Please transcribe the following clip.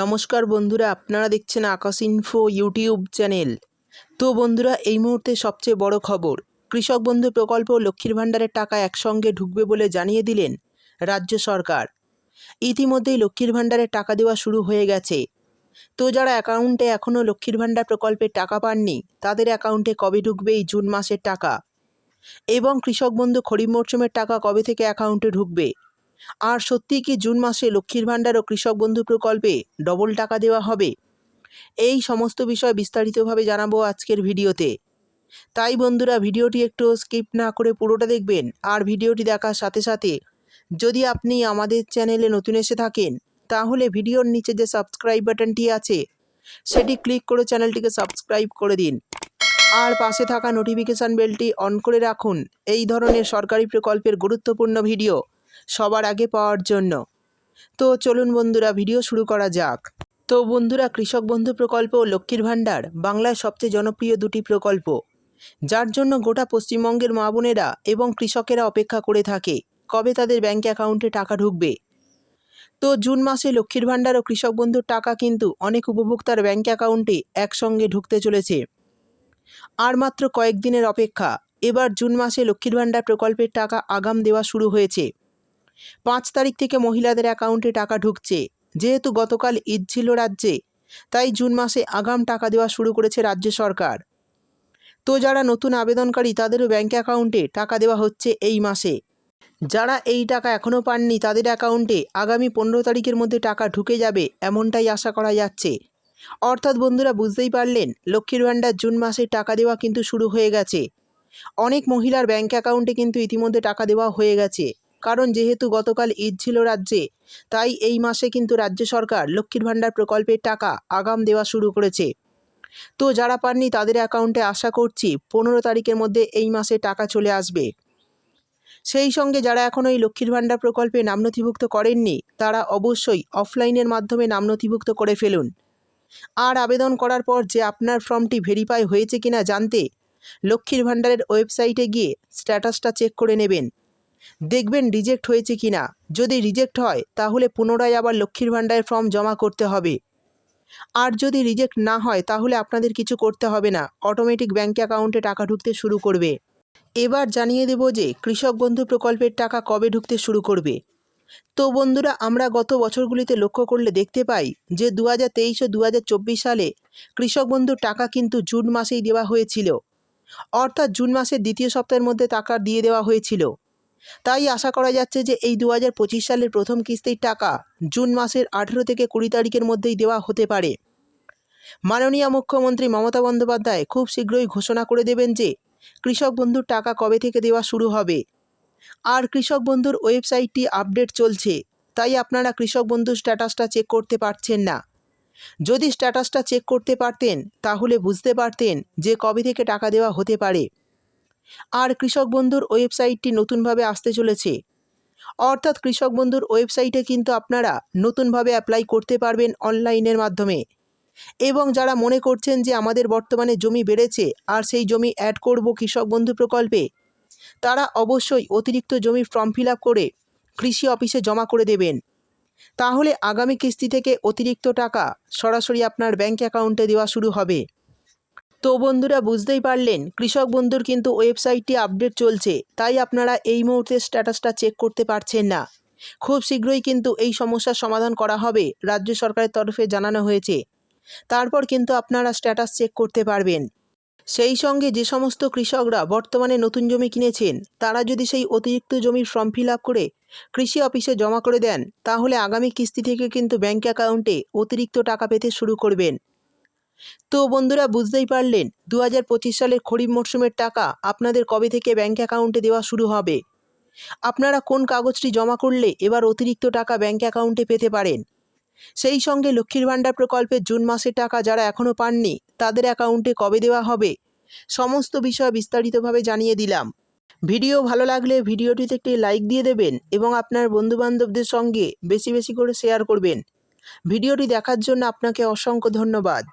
নমস্কার বন্ধুরা, আপনারা দেখছেন আকাশ ইনফো ইউটিউব চ্যানেল তো বন্ধুরা, এই মুহূর্তে সবচেয়ে বড় খবর, কৃষক বন্ধু প্রকল্প লক্ষ্মীর ভাণ্ডারের টাকা একসঙ্গে ঢুকবে বলে জানিয়ে দিলেন রাজ্য সরকার। ইতিমধ্যেই লক্ষ্মীর ভাণ্ডারের টাকা দেওয়া শুরু হয়ে গেছে। তো যারা অ্যাকাউন্টে এখনও লক্ষ্মীর ভাণ্ডার প্রকল্পের টাকা পাননি, তাদের অ্যাকাউন্টে কবে ঢুকবে এই জুন মাসের টাকা? এবং কৃষক বন্ধু খরিফ মরশুমের টাকা কবে থেকে অ্যাকাউন্টে ঢুকবে? আর সত্যি কি জুন মাসে লক্ষ্মীর ভাণ্ডার ও কৃষক বন্ধু প্রকল্পে ডবল টাকা দেওয়া হবে? এই সমস্ত বিষয় বিস্তারিতভাবে জানাব আজকের ভিডিওতে। তাই বন্ধুরা, ভিডিওটি একটু স্কিপ না করে পুরোটা দেখবেন আর ভিডিওটি দেখার সাথে সাথে যদি আপনি আমাদের চ্যানেলে নতুন এসে থাকেন, তাহলে ভিডিওর নিচে যে সাবস্ক্রাইব বাটনটি আছে, সেটি ক্লিক করে চ্যানেলটিকে সাবস্ক্রাইব করে দিন। আর পাশে থাকা নোটিফিকেশান বেলটি অন করে রাখুন। এই ধরনের সরকারি প্রকল্পের গুরুত্বপূর্ণ ভিডিও সবার আগে পাওয়ার জন্য। তো চলুন বন্ধুরা, ভিডিও শুরু করা যাক। তো বন্ধুরা, কৃষক বন্ধু প্রকল্প ও লক্ষ্মীর ভাণ্ডার বাংলায় সবচেয়ে জনপ্রিয় দুটি প্রকল্প। যার জন্য গোটা পশ্চিমবঙ্গের মা বোনেরা এবং কৃষকেরা অপেক্ষা করে থাকে কবে তাদের ব্যাঙ্ক অ্যাকাউন্টে টাকা ঢুকবে। তো জুন মাসে লক্ষ্মীর ভাণ্ডার ও কৃষক বন্ধুর টাকা কিন্তু অনেক উপভোক্তার ব্যাঙ্ক অ্যাকাউন্টে একসঙ্গে ঢুকতে চলেছে। আর মাত্র কয়েকদিনের অপেক্ষা, এবার জুন মাসে লক্ষ্মীর ভাণ্ডার প্রকল্পের টাকা আগাম দেওয়া শুরু হয়েছে। পাঁচ তারিখ থেকে মহিলাদের অ্যাকাউন্টে টাকা ঢুকছে। যেহেতু গতকাল ঈদ ছিল রাজ্যে, তাই জুন মাসে আগাম টাকা দেওয়া শুরু করেছে রাজ্য সরকার। তো যারা নতুন আবেদনকারী, তাদেরও ব্যাঙ্ক অ্যাকাউন্টে টাকা দেওয়া হচ্ছে এই মাসে। যারা এই টাকা এখনও পাননি, তাদের অ্যাকাউন্টে আগামী পনেরো তারিখের মধ্যে টাকা ঢুকে যাবে এমনটাই আশা করা যাচ্ছে। অর্থাৎ বন্ধুরা, বুঝতেই পারলেন, লক্ষ্মীর ভাণ্ডার জুন মাসে টাকা দেওয়া কিন্তু শুরু হয়ে গেছে। অনেক মহিলার ব্যাঙ্ক অ্যাকাউন্টে কিন্তু ইতিমধ্যে টাকা দেওয়া হয়ে গেছে। কারণ যেহেতু গতকাল ঈদ ছিল রাজ্যে, তাই এই মাসে কিন্তু রাজ্য সরকার লক্ষ্মীর ভাণ্ডার প্রকল্পের টাকা আগাম দেওয়া শুরু করেছে। তো যারা পাননি তাদের অ্যাকাউন্টে আশা করছি পনেরো তারিখের মধ্যে এই মাসে টাকা চলে আসবে। সেই সঙ্গে যারা এখনও এই লক্ষ্মীর ভাণ্ডার প্রকল্পে নাম নথিভুক্ত করেননি, তারা অবশ্যই অফলাইনের মাধ্যমে নাম নথিভুক্ত করে ফেলুন। আর আবেদন করার পর যে আপনার ফর্মটি ভেরিফাই হয়েছে কিনা জানতে লক্ষ্মীর ভাণ্ডারের ওয়েবসাইটে গিয়ে স্ট্যাটাসটা চেক করে নেবেন। দেখবেন রিজেক্ট হয়েছে কি না যদি রিজেক্ট হয়, তাহলে পুনরায় আবার লক্ষ্মীর ভাণ্ডারের ফর্ম জমা করতে হবে। আর যদি রিজেক্ট না হয়, তাহলে আপনাদের কিছু করতে হবে না। অটোমেটিক ব্যাঙ্ক অ্যাকাউন্টে টাকা ঢুকতে শুরু করবে। এবার জানিয়ে দেব যে, কৃষক বন্ধু প্রকল্পের টাকা কবে ঢুকতে শুরু করবে। তো বন্ধুরা, আমরা গত বছরগুলিতে লক্ষ্য করলে দেখতে পাই যে দু হাজার তেইশ ও দু হাজার চব্বিশ সালে কৃষক বন্ধুর টাকা কিন্তু জুন মাসেই দেওয়া হয়েছিল। অর্থাৎ জুন মাসের দ্বিতীয় সপ্তাহের মধ্যে টাকা দিয়ে দেওয়া হয়েছিল। তাই আশা করা যাচ্ছে যে এই দু হাজার পঁচিশ সালের প্রথম কিস্তির টাকা জুন মাসের আঠেরো থেকে কুড়ি তারিখের মধ্যেই দেওয়া হতে পারে। মাননীয় মুখ্যমন্ত্রী মমতা বন্দ্যোপাধ্যায় খুব শীঘ্রই ঘোষণা করে দেবেন যে কৃষক বন্ধুর টাকা কবে থেকে দেওয়া শুরু হবে। আর কৃষক বন্ধুর ওয়েবসাইটটি আপডেট চলছে, তাই আপনারা কৃষক বন্ধুর স্ট্যাটাসটা চেক করতে পারছেন না। যদি স্ট্যাটাসটা চেক করতে পারতেন, তাহলে বুঝতে পারতেন যে কবে থেকে টাকা দেওয়া হতে পারে। আর কৃষক বন্ধুর ওয়েবসাইটটি নতুনভাবে আসতে চলেছে। অর্থাৎ কৃষক বন্ধুর ওয়েবসাইটে কিন্তু আপনারা নতুনভাবে অ্যাপ্লাই করতে পারবেন অনলাইনের মাধ্যমে। এবং যারা মনে করছেন যে আমাদের বর্তমানে জমি বেড়েছে আর সেই জমি অ্যাড করব কৃষক বন্ধু প্রকল্পে, তারা অবশ্যই অতিরিক্ত জমির ফর্ম ফিল করে কৃষি অফিসে জমা করে দেবেন। তাহলে আগামী কিস্তি থেকে অতিরিক্ত টাকা সরাসরি আপনার ব্যাঙ্ক অ্যাকাউন্টে দেওয়া শুরু হবে। তো বন্ধুরা বুঝতেই পারলেন, কৃষক বন্ধুর কিন্তু ওয়েবসাইটটি আপডেট চলছে, তাই আপনারা এই মুহূর্তে স্ট্যাটাসটা চেক করতে পারছেন না। খুব শীঘ্রই কিন্তু এই সমস্যার সমাধান করা হবে, রাজ্য সরকারের তরফে জানানো হয়েছে। তারপর কিন্তু আপনারা স্ট্যাটাস চেক করতে পারবেন। সেই সঙ্গে যে সমস্ত কৃষকরা বর্তমানে নতুন জমি কিনেছেন, তারা যদি সেই অতিরিক্ত জমির ফর্ম ফিল আপ করে কৃষি অফিসে জমা করে দেন, তাহলে আগামী কিস্তি থেকে কিন্তু ব্যাঙ্ক অ্যাকাউন্টে অতিরিক্ত টাকা পেতে শুরু করবেন। তো বন্ধুরা বুঝতেই পারলেন দু হাজার পঁচিশ সালের খরিফ মরশুমের টাকা আপনাদের কবে থেকে ব্যাঙ্ক অ্যাকাউন্টে দেওয়া শুরু হবে? আপনারা কোন কাগজটি জমা করলে এবার অতিরিক্ত টাকা ব্যাঙ্ক অ্যাকাউন্টে পেতে পারেন? সেই সঙ্গে লক্ষ্মীর ভাণ্ডার প্রকল্পের জুন মাসের টাকা যারা এখনও পাননি, তাদের অ্যাকাউন্টে কবে দেওয়া হবে? সমস্ত বিষয় বিস্তারিতভাবে জানিয়ে দিলাম। ভিডিও ভালো লাগলে ভিডিওটিতে একটি লাইক দিয়ে দেবেন এবং আপনার বন্ধুবান্ধবদের সঙ্গে বেশি বেশি করে শেয়ার করবেন। ভিডিওটি দেখার জন্য আপনাকে অসংখ্য ধন্যবাদ।